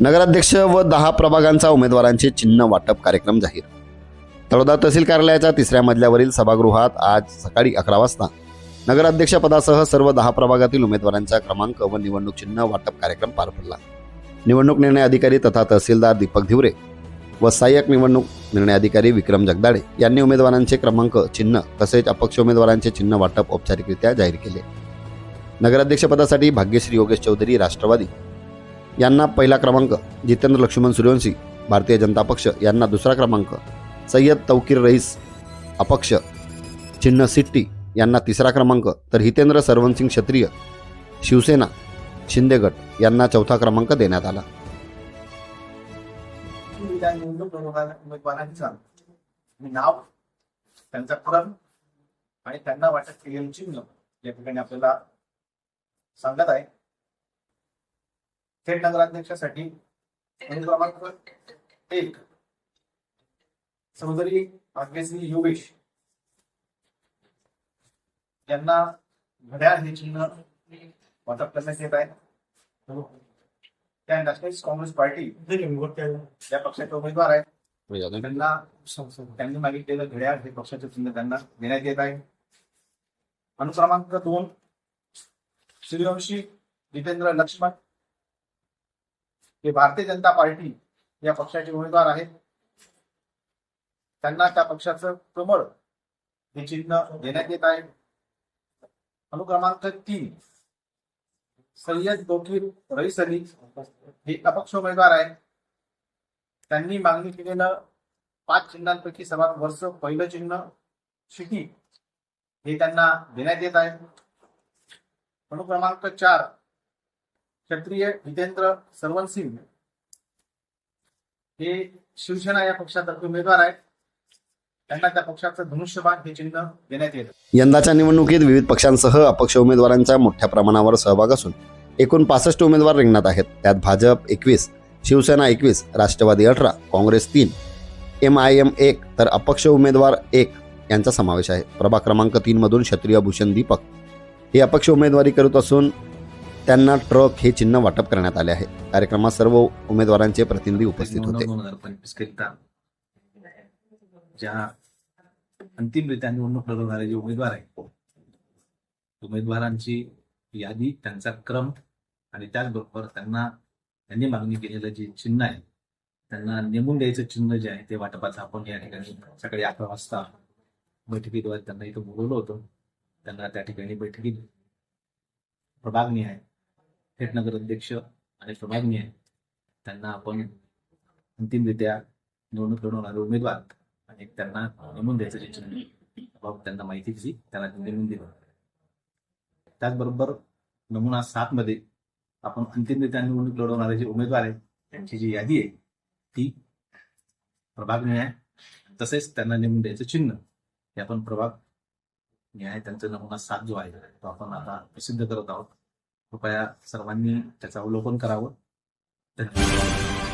नगराध्यक्ष व दहा प्रभागांचा उमेदवारांचे चिन्ह वाटप कार्यक्रम जाहीर. तळोदा तहसील कार्यालयाच्या तिसऱ्या मजल्यावरील सभागृहात आज सकाळी अकरा वाजता नगराध्यक्षपदासह सर्व दहा प्रभागातील उमेदवारांचा क्रमांक व निवडणूक चिन्ह वाटप कार्यक्रम पार पडला. निवडणूक निर्णय अधिकारी तथा तहसीलदार दीपक धिवरे व सहाय्यक निवडणूक निर्णय अधिकारी विक्रम जगदाडे यांनी उमेदवारांचे क्रमांक चिन्ह तसेच अपक्ष उमेदवारांचे चिन्ह वाटप औपचारिकरित्या जाहीर केले. नगराध्यक्षपदासाठी भाग्यश्री योगेश चौधरी राष्ट्रवादी यांना पहिला क्रमांक जितेंद्र लक्ष्मण सूर्यवंशी भारतीय जनता पक्ष यांना दुसरा क्रमांक सय्यद तौकीर रईस अपक्ष चिन्ह सिट्टी यांना तिसरा क्रमांक तर हितेंद्र सरवनसिंग क्षत्रिय शिवसेना शिंदेगट यांना चौथा क्रमांक देण्यात आला. नाव त्यांचा क्रम आणि त्यांना वाटत केलेलं चिन्ह या ठिकाणी आपल्याला सांगत आहे. थेट नगराध्यक्षासाठी क्रमांक एक. चौधरी भाग्यश्री योगेश यांना घड्याळ हे चिन्ह वाटप करण्यात येत आहे. त्या नॅशनलिस्ट काँग्रेस पार्टी या पक्षाचे उमेदवार आहेत. त्यांना त्यांनी मागितलेलं घड्याळ हे पक्षाचे चिन्ह त्यांना देण्यात येत आहे. अनुक्रमांक दोन. सूर्यवंशी जितेंद्र लक्ष्मण हे भारतीय जनता पार्टी या पक्षाचे उमेदवार आहेत. त्यांना त्या पक्षाचं कमळ हे चिन्ह देण्यात येत आहे. अनुक्रमांक तीन सय्यद दोकीर रईस अली हे अपक्ष उमेदवार आहेत. त्यांनी मागणी केलेलं पाच चिन्हांपैकी सर्वात वर्ष पहिलं चिन्ह शिटी हे त्यांना देण्यात येत आहे. अनुक्रमांक चार क्षत्रिय जितेंद्र सरवनसिंग हे शिवसेना या पक्षातर्फे उमेदवार आहेत. त्यांना त्या पक्षाचं धनुष्यबाण हे चिन्ह देण्यात येतं. यंदाच्या निवडणुकीत विविध पक्षांसह अपक्ष उमेदवारांचा मोठ्या प्रमाणावर सहभाग असून एकूण पासष्ट उमेदवार रिंगणात आहेत. त्यात भाजप एकवीस शिवसेना एकवीस राष्ट्रवादी अठरा काँग्रेस तीन एम आय एम एक तर अपक्ष उमेदवार एक यांचा समावेश आहे. प्रभाग क्रमांक तीन मधून क्षत्रिय भूषण दीपक हे अपक्ष उमेदवारी करत असून त्यांना ट्रक हे चिन्ह वाटप करण्यात आले आहे. कार्यक्रमात सर्व उमेदवारांचे प्रतिनिधी उपस्थित होते. ज्या अंतिमरित्या निवडणूक लढवणारे जे उमेदवार आहेत उमेदवारांची यादी त्यांचा क्रम आणि त्याचबरोबर त्यांना त्यांनी मागणी केलेलं जे चिन्ह आहे त्यांना नेमून द्यायचं चिन्ह जे आहे ते वाटपाचं आपण या ठिकाणी सकाळी अकरा वाजता बैठकीद्वारे त्यांना इथं बोलवलं होतं. त्यांना त्या ठिकाणी बैठकीत प्रभागनी आहे. थेट नगर अध्यक्ष आणि प्रभागनी आहे. त्यांना आपण अंतिमरित्या निवडणूक लढवणारे उमेदवार आणि त्यांना नेमून द्यायचं जे चिन्ह बाबत त्यांना माहिती दिली. त्यांना नेमून दिलं. त्याचबरोबर नमुना सात मध्ये आपण अंतिमरित्या निवडणूक लढवणारे जे उमेदवार आहेत त्यांची जी यादी आहे ती प्रभाग न्याय तसेच त्यांना नेमून द्यायचं चिन्ह हे आपण प्रभाग न्याय त्यांचा नमुना सात जो आहे तो आपण आता प्रसिद्ध करत आहोत. कृपया सर्वांनी त्याचं अवलोकन करावं. धन्यवाद.